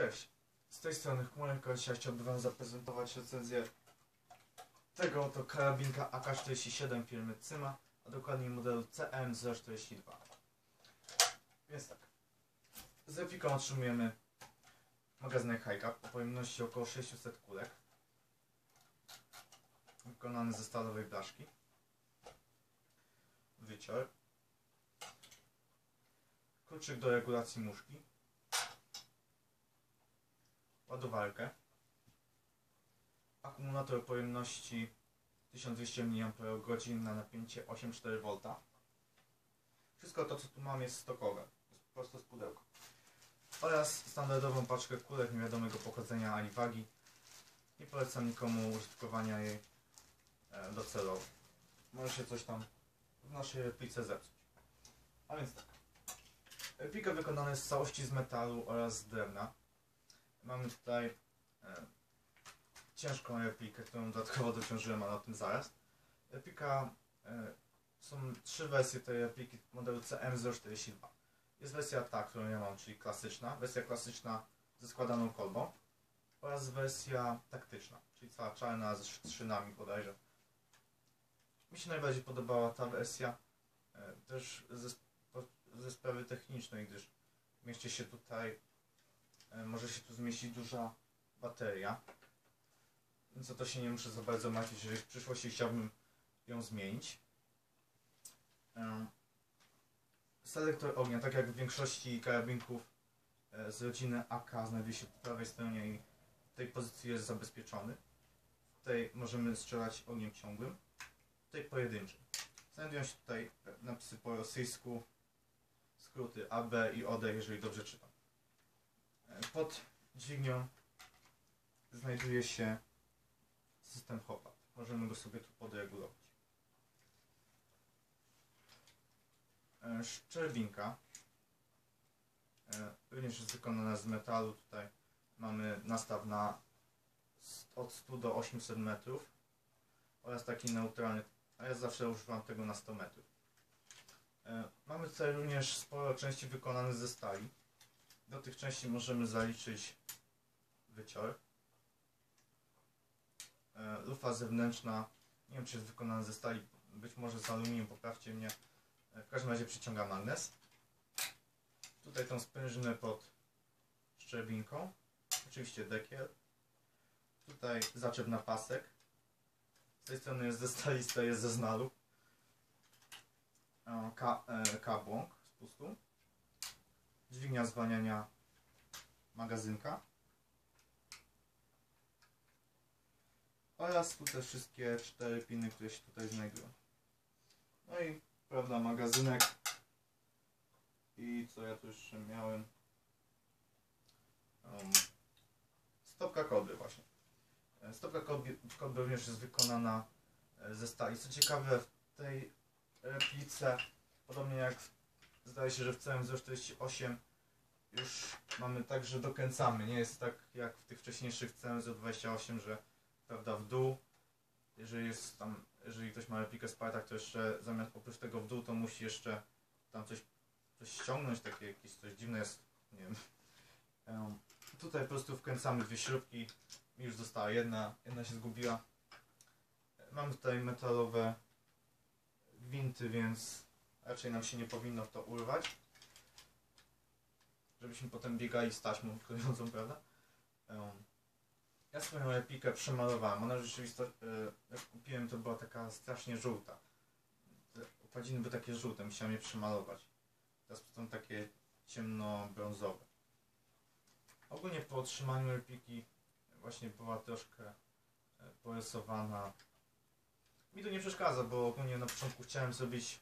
Cześć, z tej strony Chmurek, dzisiaj chciałbym Wam zaprezentować recenzję tego oto karabinka AK-47 firmy Cyma, a dokładniej modelu CM042. Więc tak, z repliką otrzymujemy magazynek Hi-Cap o pojemności około 600 kulek, wykonany ze stalowej blaszki, wycior, kluczyk do regulacji muszki, ładowarkę, akumulator pojemności 1200 mAh na napięcie 8,4 V. Wszystko to, co tu mam, jest stokowe, jest prosto z pudełka. Oraz standardową paczkę kulek niewiadomego pochodzenia ani wagi. Nie polecam nikomu użytkowania jej e, docelowo. Może się coś tam w naszej replice zepsuć. A więc tak. Replika wykonana jest z całości z metalu oraz z drewna. Mamy tutaj e, ciężką replikę, którą dodatkowo dociążyłem, ale o tym zaraz. Replika, e, są trzy wersje tej repliki modelu CM042. Jest wersja ta, którą ja mam, czyli klasyczna, wersja klasyczna ze składaną kolbą oraz wersja taktyczna, czyli cała czarna z szynami bodajże. Mi się najbardziej podobała ta wersja, e, też ze, ze sprawy technicznej, gdyż mieści się tutaj może się tu zmieścić duża bateria. Więc o to się nie muszę za bardzo martwić, jeżeli w przyszłości chciałbym ją zmienić. E, selektor ognia, tak jak w większości karabinków e, z rodziny AK znajduje się po prawej stronie i w tej pozycji jest zabezpieczony. Tutaj możemy strzelać ogniem ciągłym, tutaj pojedynczym. Znajdują się tutaj napisy po rosyjsku, skróty AB i OD, jeżeli dobrze czytam. Pod dźwignią znajduje się system hopa. Możemy go sobie tu podregulować. E, szczerbinka e, również jest wykonana z metalu. Tutaj mamy nastaw na od 100 do 800 metrów oraz taki neutralny, a ja zawsze używam tego na 100 metrów. E, mamy tutaj również sporo części wykonane ze stali. Do tych części możemy zaliczyć wycior. E, lufa zewnętrzna, nie wiem czy jest wykonana ze stali, być może z aluminium, poprawcie mnie. E, w każdym razie przyciąga magnes. Tutaj tą sprężynę pod szczerbinką. Oczywiście dekiel. Tutaj zaczep na pasek. Z tej strony jest ze stali, z tej jest ze znalu. Ka, e, kabłąk z pustu dźwignia zwalniania magazynka oraz tu te wszystkie cztery piny, które się tutaj znajdują. No i prawda, magazynek i co ja tu jeszcze miałem um, stopka kody właśnie. E, stopka kody również jest wykonana e, ze stali. Co ciekawe w tej replice, podobnie jak w zdaje się, że w całym 048 już mamy tak, że dokręcamy. Nie jest tak jak w tych wcześniejszych cm 28 że prawda w dół. Jeżeli jest tam, jeżeli ktoś ma replikę Spartak, to jeszcze zamiast oprócz tego w dół, to musi jeszcze tam coś, coś ściągnąć, takie jakieś coś dziwne jest, nie wiem. Um, tutaj po prostu wkręcamy dwie śrubki. Mi już została jedna, jedna się zgubiła. Mamy tutaj metalowe gwinty, więc raczej nam się nie powinno to urwać. Żebyśmy potem biegali z taśmą klejącą, prawda? Ja swoją epikę przemalowałem. Ona rzeczywiście, jak kupiłem, to była taka strasznie żółta. Te opadziny były takie żółte, musiałem je przemalować. Teraz są takie ciemno-brązowe. Ogólnie po otrzymaniu epiki właśnie była troszkę e, porysowana. Mi to nie przeszkadza, bo ogólnie na początku chciałem zrobić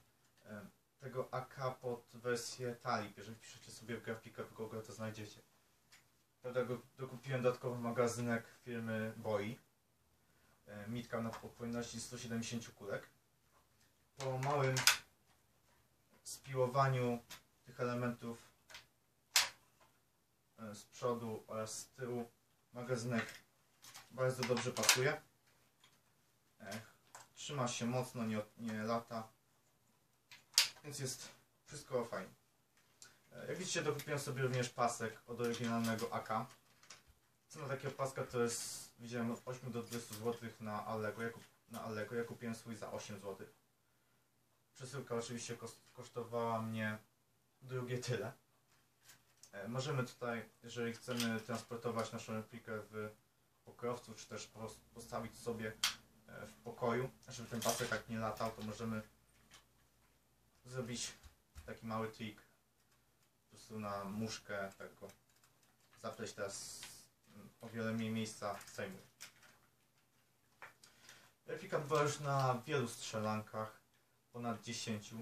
tego AK pod wersję Talib. Jeżeli piszecie sobie w grafikę w Google, to znajdziecie. Prawda, dokupiłem dodatkowy magazynek firmy Boi. E, mitka na pojemności 170 kulek. Po małym spiłowaniu tych elementów e, z przodu oraz z tyłu magazynek bardzo dobrze pasuje. Trzyma się mocno, nie, nie lata. Więc jest wszystko fajnie. E, jak widzicie, dokupiłem sobie również pasek od oryginalnego AK. Cena takiego paska to jest, widziałem, od 8 do 20 zł na Allego. Ja, kup, na Allego. ja kupiłem swój za 8 zł. Przesyłka oczywiście kos- kosztowała mnie drugie tyle. E, możemy tutaj, jeżeli chcemy transportować naszą replikę w pokrowcu, czy też postawić sobie e, w pokoju, żeby ten pasek tak nie latał, to możemy zrobić taki mały trik. Po prostu na muszkę tego zapleść teraz o wiele mniej miejsca zajmuje. Replika była już na wielu strzelankach, ponad 10.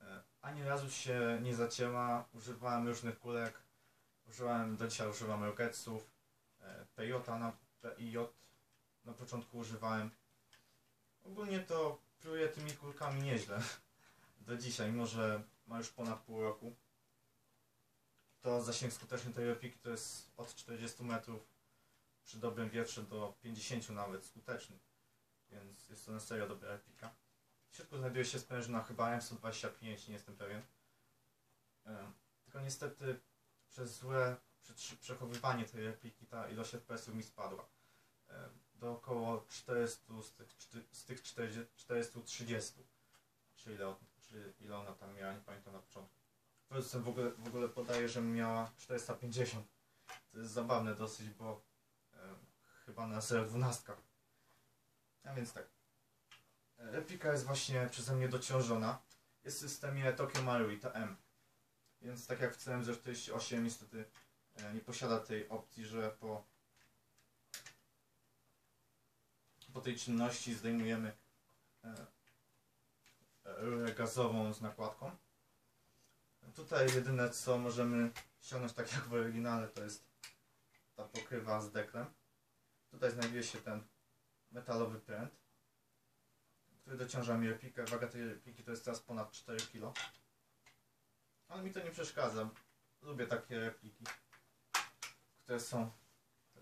E, Ani razu się nie zacięła, używałem różnych kulek, używałem, do dzisiaj używam roketsów, e, PJ na PIJ na początku używałem. Ogólnie to pluję tymi kulkami nieźle do dzisiaj, mimo że ma już ponad pół roku. To zasięg skuteczny tej repliki to jest od 40 metrów przy dobrym wietrze do 50 nawet skuteczny. Więc jest to na serio dobra replika. W środku znajduje się sprężyna chyba M125, nie jestem pewien. Tylko niestety przez złe przechowywanie tej repliki ta ilość FPS-ów mi spadła. Do około 400 z tych, czty- z tych 40 430. Czy ile, czy ile ona tam miała, nie pamiętam na początku. Producent w ogóle, w ogóle podaje, że miała 450. To jest zabawne dosyć, bo em, chyba na 012. A więc tak. E, Replika jest właśnie przeze mnie dociążona. Jest w systemie Tokyo Marui TM. Więc tak jak w CMZ48 niestety e, nie posiada tej opcji, że po, po tej czynności zdejmujemy e, rurę gazową z nakładką. Tutaj jedyne co możemy ściągnąć tak jak w oryginale to jest ta pokrywa z deklem. Tutaj znajduje się ten metalowy pręt, który dociąża mi replikę. Waga tej repliki to jest teraz ponad 4 kg. Ale mi to nie przeszkadza. Lubię takie repliki, które są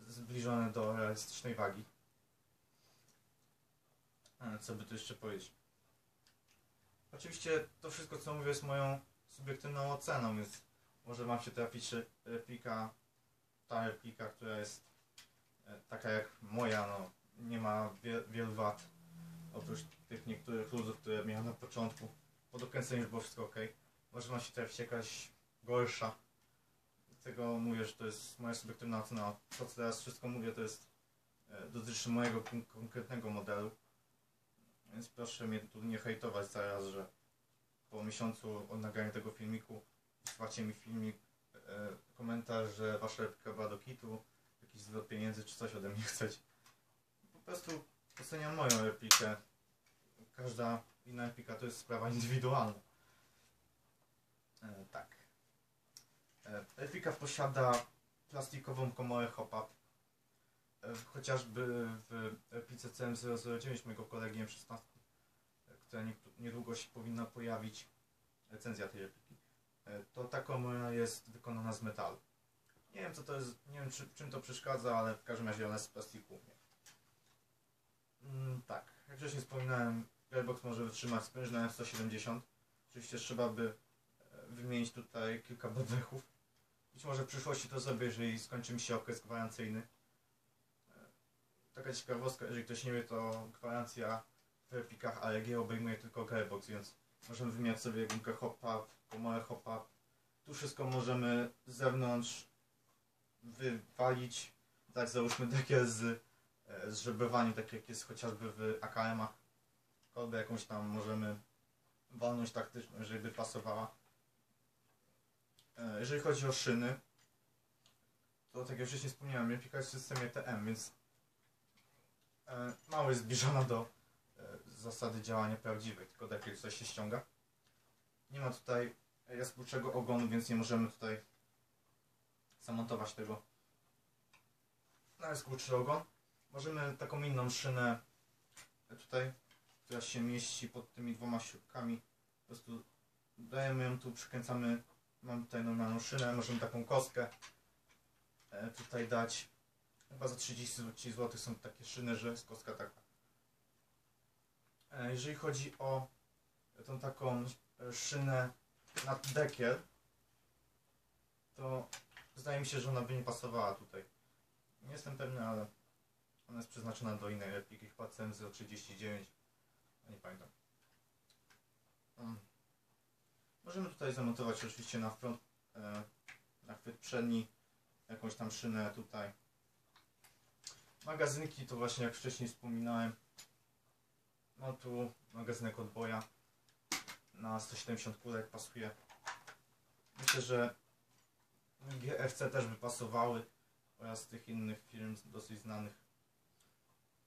zbliżone do realistycznej wagi. E, Co by tu jeszcze powiedzieć? Oczywiście to wszystko co mówię jest moją subiektywną oceną, więc może Wam się trafić re- replika, ta replika, która jest e, taka jak moja, no nie ma wie, wielu wad, oprócz tych niektórych luzów, które miałem na początku. Po dokręceniu już było wszystko ok. Może Wam się trafić jakaś gorsza. Dlatego mówię, że to jest moja subiektywna ocena. To co teraz wszystko mówię to jest e, dotyczy mojego kon- konkretnego modelu. Więc proszę mnie tu nie hejtować zaraz, że po miesiącu od nagrania tego filmiku wysłacie mi filmik, e, komentarz, że wasza replika była do kitu, jakiś zwrot pieniędzy czy coś ode mnie chcecie. Po prostu oceniam moją replikę. Każda inna replika to jest sprawa indywidualna. E, tak. E, replika posiada plastikową komorę hop-up. Chociażby w replice CM009 mojego kolegi M16 która nie- niedługo się powinna pojawić recenzja tej repliki, e, to ta komora jest wykonana z metalu. Nie wiem co to jest, nie wiem czy, czym to przeszkadza, ale w każdym razie ona jest z plastiku. Mm, tak, jak wcześniej wspominałem, Airbox może wytrzymać sprężynę F170. Oczywiście trzeba by e, wymienić tutaj kilka bebechów. Być może w przyszłości to zrobię, jeżeli skończy mi się okres gwarancyjny. Taka ciekawostka, jeżeli ktoś nie wie, to gwarancja w replikach AEG obejmuje tylko Gearbox, więc możemy wymieniać sobie gumkę hop-up, komorę hop-up. Tu wszystko możemy z zewnątrz wywalić, dać załóżmy takie z, e, z żebewaniem, takie jak jest chociażby w AKM-ach. Kolbę jakąś tam możemy walnąć taktyczną, jeżeli by pasowała. E, Jeżeli chodzi o szyny, to tak jak wcześniej wspomniałem, replika jest w systemie TM, więc mało jest zbliżona do e, zasady działania prawdziwej, tylko tak jak coś się ściąga. Nie ma tutaj jaskółczego ogonu, więc nie możemy tutaj zamontować tego na jaskółczy ogon. Możemy taką inną szynę tutaj, która się mieści pod tymi dwoma śrubkami. Po prostu dajemy ją tu, przykręcamy, mam tutaj normalną szynę, możemy taką kostkę e, tutaj dać. Chyba za 30 zł są takie szyny, że jest kostka taka. E, Jeżeli chodzi o tą taką e, szynę nad dekiel, to zdaje mi się, że ona by nie pasowała tutaj. Nie jestem pewny, ale ona jest przeznaczona do innej repliki, chyba CMZ 39. Nie pamiętam. Mm. Możemy tutaj zamontować oczywiście na front, e, na chwyt przedni jakąś tam szynę tutaj. Magazynki to właśnie jak wcześniej wspominałem. No tu magazynek odboja na 170 kulek pasuje. Myślę, że GFC też by pasowały oraz tych innych firm dosyć znanych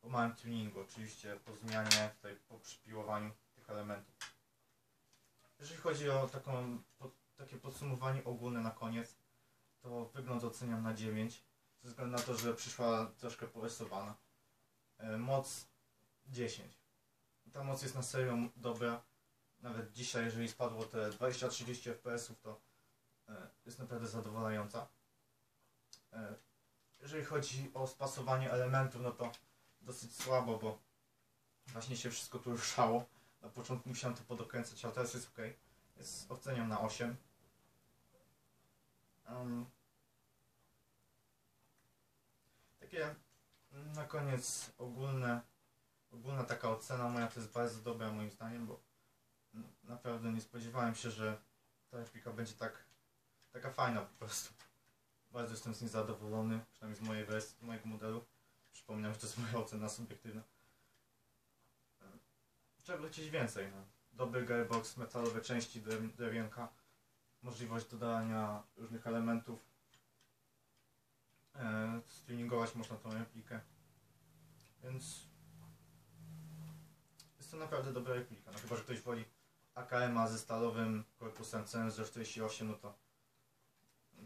po małym tuningu, oczywiście po zmianie, tutaj po przypiłowaniu tych elementów. Jeżeli chodzi o taką, po, takie podsumowanie ogólne na koniec, to wygląd oceniam na 9, ze względu na to, że przyszła troszkę porysowana. E, moc 10. Ta moc jest na serio dobra. Nawet dzisiaj, jeżeli spadło te 20-30 fps, to e, jest naprawdę zadowalająca. E, jeżeli chodzi o spasowanie elementów, no to dosyć słabo, bo właśnie się wszystko tu ruszało. Na początku musiałem to podokręcać, ale teraz jest ok. Jest, oceniam na 8. Um, takie na koniec ogólne, ogólna taka ocena moja to jest bardzo dobra moim zdaniem, bo naprawdę nie spodziewałem się, że ta replika będzie tak taka fajna po prostu. Bardzo jestem z niej zadowolony, przynajmniej z mojej wersji, mojego modelu. Przypominam, że to jest moja ocena subiektywna. Trzeba chcieć więcej. No. Dobry gearbox, metalowe części, drewienka, możliwość dodania różnych elementów. E, Streamingować można tą replikę. Więc jest to naprawdę dobra replika. No chyba, że ktoś woli AKM-a ze stalowym korpusem CNZ 48, no to,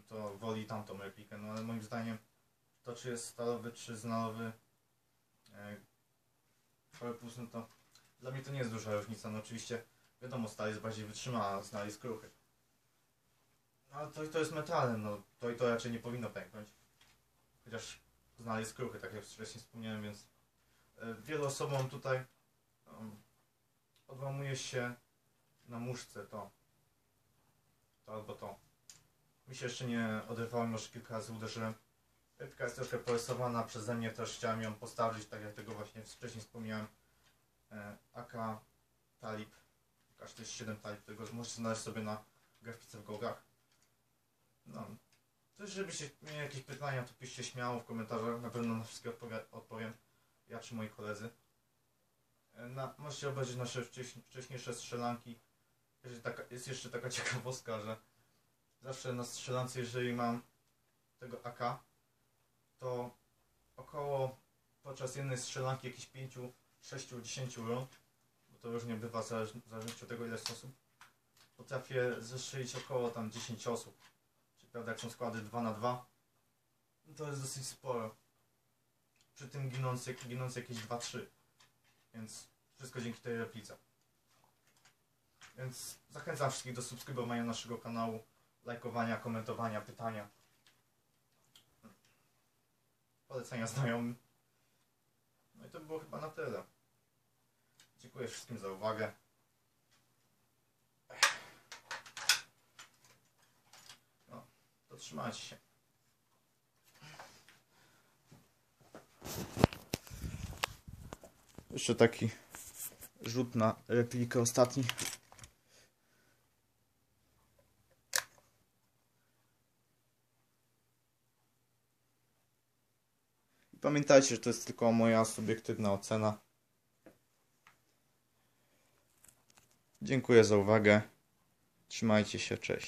to woli tamtą replikę. No ale moim zdaniem to czy jest stalowy, czy znalowy e, korpus, no to dla mnie to nie jest duża różnica. No oczywiście wiadomo, stal jest bardziej wytrzymała, a znal jest kruchy. No, ale to, to jest metalem, no to i to raczej nie powinno pęknąć. Chociaż znal jest kruchy, tak jak wcześniej wspomniałem, więc e, wielu osobom tutaj um, odłamuje się na muszce to, to albo to. Mi się jeszcze nie oderwałem, już kilka razy uderzyłem. Rybka jest troszkę porysowana przeze mnie, też chciałem ją postawić, tak jak tego właśnie wcześniej wspomniałem. AK Talib, AK47 Talib, tego możecie znaleźć sobie na grafice w gogach. No, też żebyście mieli jakieś pytania, to piszcie śmiało w komentarzach, na pewno na wszystkie odpowiem, ja czy moi koledzy. E, na, możecie obejrzeć nasze wcześniejsze strzelanki. Jest, taka, jest jeszcze taka ciekawostka, że zawsze na strzelance, jeżeli mam tego AK, to około podczas jednej strzelanki jakieś 5, 6, 10 rund, bo to różnie bywa w zależności od tego ile jest osób, potrafię zestrzelić około tam 10 osób. Prawda, jak są składy 2 na 2 to jest dosyć sporo. Przy tym ginąc, ginąc jakieś 2-3. Więc wszystko dzięki tej replice. Więc zachęcam wszystkich do subskrybowania naszego kanału, lajkowania, komentowania, pytania polecenia znajomym. No i to było chyba na tyle. Dziękuję wszystkim za uwagę. No, trzymajcie się. Jeszcze taki rzut na replikę ostatni. Pamiętajcie, że to jest tylko moja subiektywna ocena. Dziękuję za uwagę. Trzymajcie się, cześć.